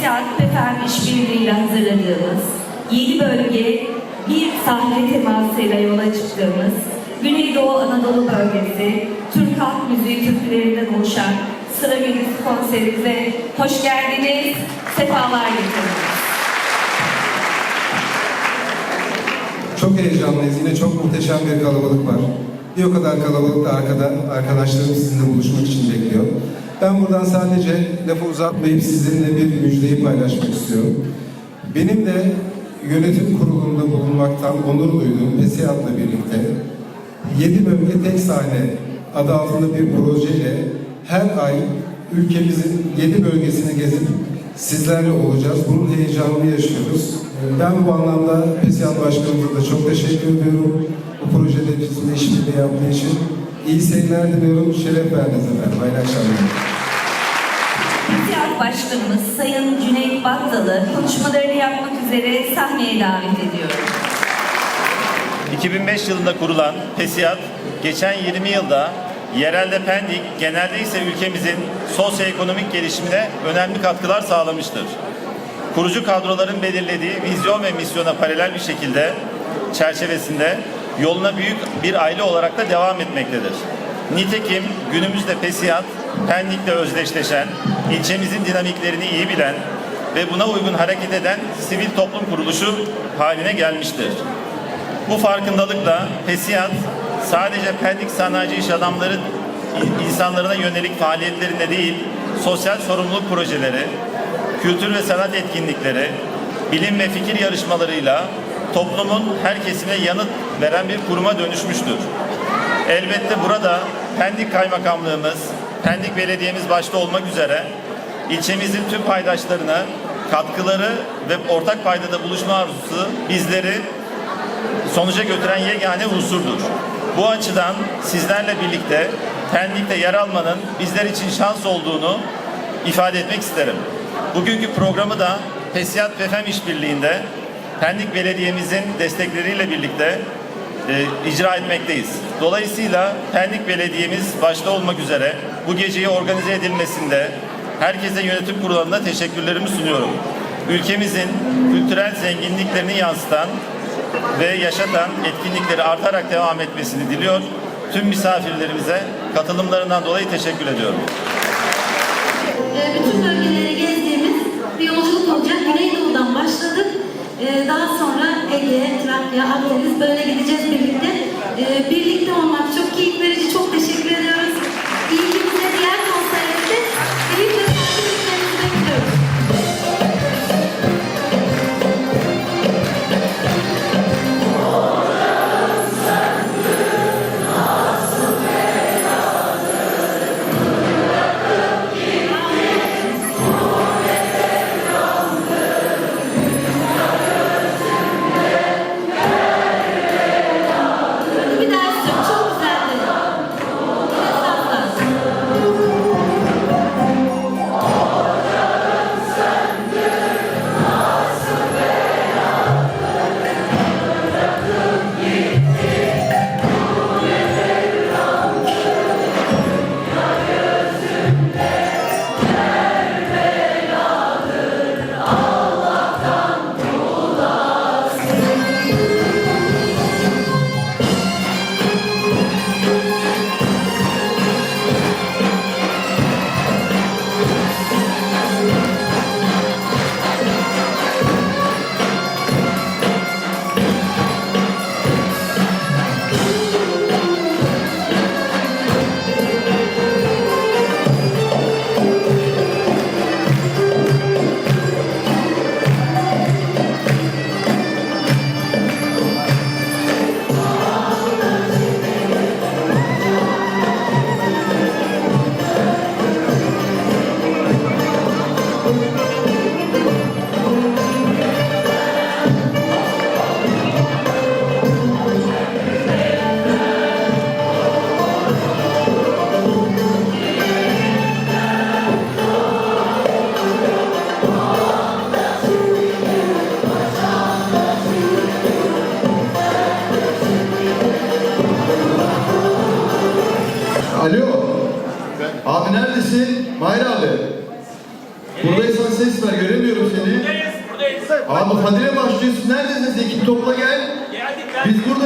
PESİAD PEFEM işbirliğiyle hazırladığımız 7 bölge bir sahne temasıyla yola çıktığımız Güneydoğu Anadolu bölgesi Türk Halk Müziği türkülerinden oluşan sıra gecesi konserimize hoş geldiniz, sefalar getirdiniz. Çok heyecanlıyız. Yine çok muhteşem bir kalabalık var. Bir o kadar kalabalık da arkada arkadaşlarım sizinle buluşmak için bekliyor. Ben buradan sadece lafı uzatmayıp sizinle bir müjdeyi paylaşmak istiyorum. Benim de yönetim kurulunda bulunmaktan onur duyduğum PESİAD'la birlikte 7 bölge tek sahne adı altında bir projeyle her ay ülkemizin 7 bölgesini gezip sizlerle olacağız. Bunun heyecanını yaşıyoruz. Ben bu anlamda PESİAD Başkanımıza da çok teşekkür ediyorum. Bu projede bizimle işbirliği yaptığı için. İyi seyirler diliyorum. Şeref verdiniz efendim. Hayırlı akşamlar. PESİAD Başkanımız Sayın Cüneyt Battalı konuşmalarını yapmak üzere sahneye davet ediyorum. 2005 yılında kurulan PESİAD, geçen 20 yılda yerelde Pendik, genelde ise ülkemizin sosyoekonomik gelişimine önemli katkılar sağlamıştır. Kurucu kadroların belirlediği vizyon ve misyona paralel bir şekilde çerçevesinde yoluna büyük bir aile olarak da devam etmektedir. Nitekim günümüzde PESİAD, Pendik'le özdeşleşen, ilçemizin dinamiklerini iyi bilen ve buna uygun hareket eden sivil toplum kuruluşu haline gelmiştir. Bu farkındalıkla PESİAD sadece Pendik Sanayici İş Adamları insanlarına yönelik faaliyetlerinde değil, sosyal sorumluluk projeleri, kültür ve sanat etkinlikleri, bilim ve fikir yarışmalarıyla toplumun her kesimine yanıt veren bir kuruma dönüşmüştür. Elbette burada Pendik Kaymakamlığımız, Pendik Belediye'miz başta olmak üzere ilçemizin tüm paydaşlarına katkıları ve ortak paydada buluşma arzusu bizleri sonuca götüren yegane unsurdur. Bu açıdan sizlerle birlikte Pendik'te yer almanın bizler için şans olduğunu ifade etmek isterim. Bugünkü programı da PESİAD PEFEM işbirliğinde Pendik Belediye'mizin destekleriyle birlikte e, icra etmekteyiz. Dolayısıyla Pendik Belediye'miz başta olmak üzere bu geceyi organize edilmesinde herkese yönetim kurullarına teşekkürlerimi sunuyorum. Ülkemizin kültürel zenginliklerini yansıtan ve yaşatan etkinlikleri artarak devam etmesini diliyor. Tüm misafirlerimize katılımlarından dolayı teşekkür ediyorum. Ee, bütün bölgeleri gezdiğimiz bir yolculuk olacak. Güneydoğu'dan Е, Neredesin? Bayri abi. Buradaysan ses ver. Göremiyorum seni. Buradayız, buradayız. Abi Kadir'e başlıyorsun. Neredesin? Ekip topla gel. Geldik. Biz burada